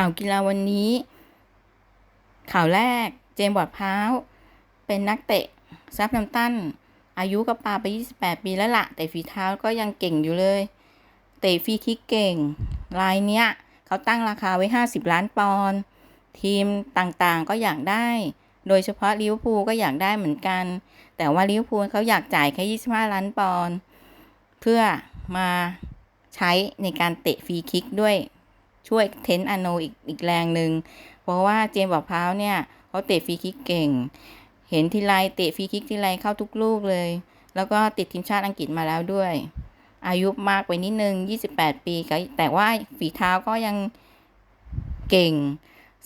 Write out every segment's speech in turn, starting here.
ข่าวกีฬาวันนี้ ข่าวแรกเจมส์บอดพร้าว เป็นนักเตะซับน้ำตันอายุก็ปาไป 28 ปีแล้วละแต่ฝีเท้าก็ยังเก่งอยู่เลย เตะฟรีคิกเก่ง รายเนี้ย เขาตั้งราคาไว้ 50 ล้านปอนด์ทีมต่างๆก็อยากได้ โดยเฉพาะลิเวอร์พูลก็อยากได้เหมือนกัน แต่ว่าลิเวอร์พูลเขาอยากจ่ายแค่ 25 ล้านปอนด์เพื่อมาใช้ในการเตะฟรีคิกด้วย ช่วยเทนอโนอีกอีกแรงหนึ่งเพราะว่าเจมส์บอกพร้าวเนี่ยเขาเตะฟรีคิกเก่ง เห็นทีไรเตะฟรีคิกทีไรเข้าทุกลูกเลย แล้วก็ติดทีมชาติอังกฤษมาแล้วด้วย อายุมากไปนิดนึง 28 ปีก็แต่ว่าฝีเท้าก็ยังเก่ง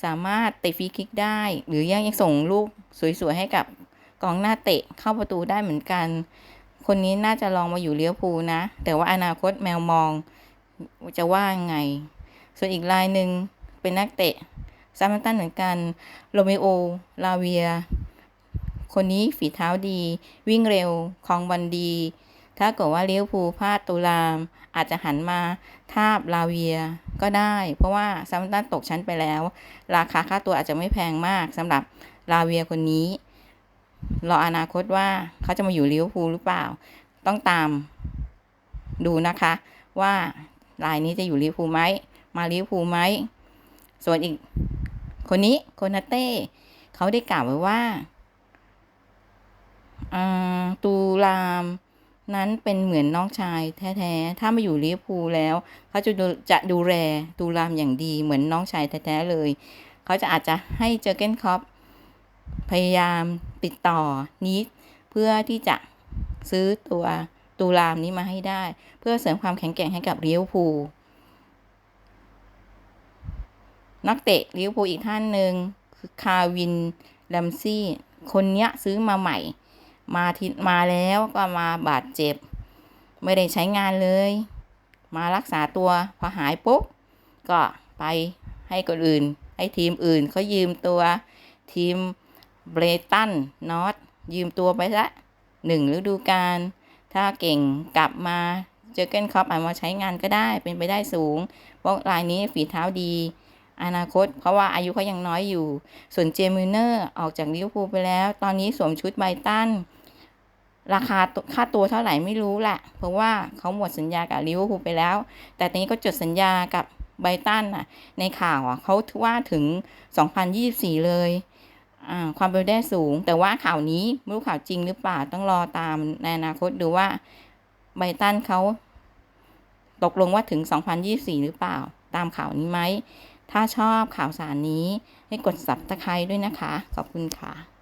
สามารถเตะฟรีคิกได้ หรือยังยังส่งลูกสวยๆให้กับกองหน้าเตะเข้าประตูได้เหมือนกัน คนนี้น่าจะลองมาอยู่เลี้ยวภูลนะ แต่ว่าอนาคตแมวมองจะว่าไง ส่วนอีกรายหนึ่งเป็นนักเตะซามันตันเหมือนกันโรเมโอลาเวีย คนนี้ฝีเท้าดี วิ่งเร็วคลองบอลดี ถ้าเกิดว่าเลี้ยวภูลพลาดตุลาม อาจจะหันมาทาบลาเวียก็ได้ เพราะว่าซามันตันตกชั้นไปแล้ว ราคาค่าตัวอาจจะไม่แพงมากสำหรับลาเวียคนนี้รออนาคตว่าเขาจะมาอยู่ลิเวอร์พูลหรือเปล่า ต้องตามดูนะคะ ว่ารายนี้จะอยู่ลิเวอร์พูลไหม มาลิเวอร์พูไหม ส่วนอีก คนนี้โคนาเต้เขาได้กล่าวไว้ว่าตูรามนั้นเป็นเหมือนน้องชายแท้ๆ ถ้ามาอยู่ลิเวอร์พูแล้วเขาจะดูจะดูแลตูรามอย่างดีเหมือนน้องชายแท้ๆเลย เขาจะอาจจะให้เจอเกนคอปพยายามติดต่อนิดเพื่อที่จะซื้อตัวตูรามนี้มาให้ได้ เพื่อเสริมความแข็งแกร่งให้กับลิเวอร์พูล นักเตะลิเวอร์พูลอีกท่านหนึ่งคือคาวินแลมซี่ คนเนี้ยซื้อมาใหม่ มาทิมาแล้วก็มาบาดเจ็บ ไม่ได้ใช้งานเลย มารักษาตัวพอหายปุ๊บ ก็ไปให้คนอื่น ให้ทีมอื่นเขายืมตัวทีมเบรตันนอตยืมตัวไปละหนึ่งฤดูกาลถ้าเก่งกลับมาเจอเกนคอปอาจมาใช้งานก็ได้เป็นไปได้สูงเพราะรายนี้ฝีเท้าดี อนาคต เพราะว่าอายุเขายังน้อยอยู่ ส่วนเจมิเนอร์ออกจากลิเวอร์พูลไปแล้ว ตอนนี้สวมชุดไบตันราคาค่าตัวเท่าไหร่ไม่รู้แหละ เพราะว่าเขาหมดสัญญากับลิเวอร์พูลไปแล้ว แต่ตอนนี้ก็จดสัญญากับไบตันอะ ในข่าวอะเขาว่าถึง 2024 เลยความเป็นได้สูง แต่ว่าข่าวนี้ไม่รู้ข่าวจริงหรือเปล่าต้องรอตามในอนาคตดูว่าไบตันเขาตกลงว่าถึง 2024 หรือเปล่า ตามข่าวนี้ไหม ถ้าชอบข่าวสารนี้ให้กด subscribe ด้วยนะคะ ขอบคุณค่ะ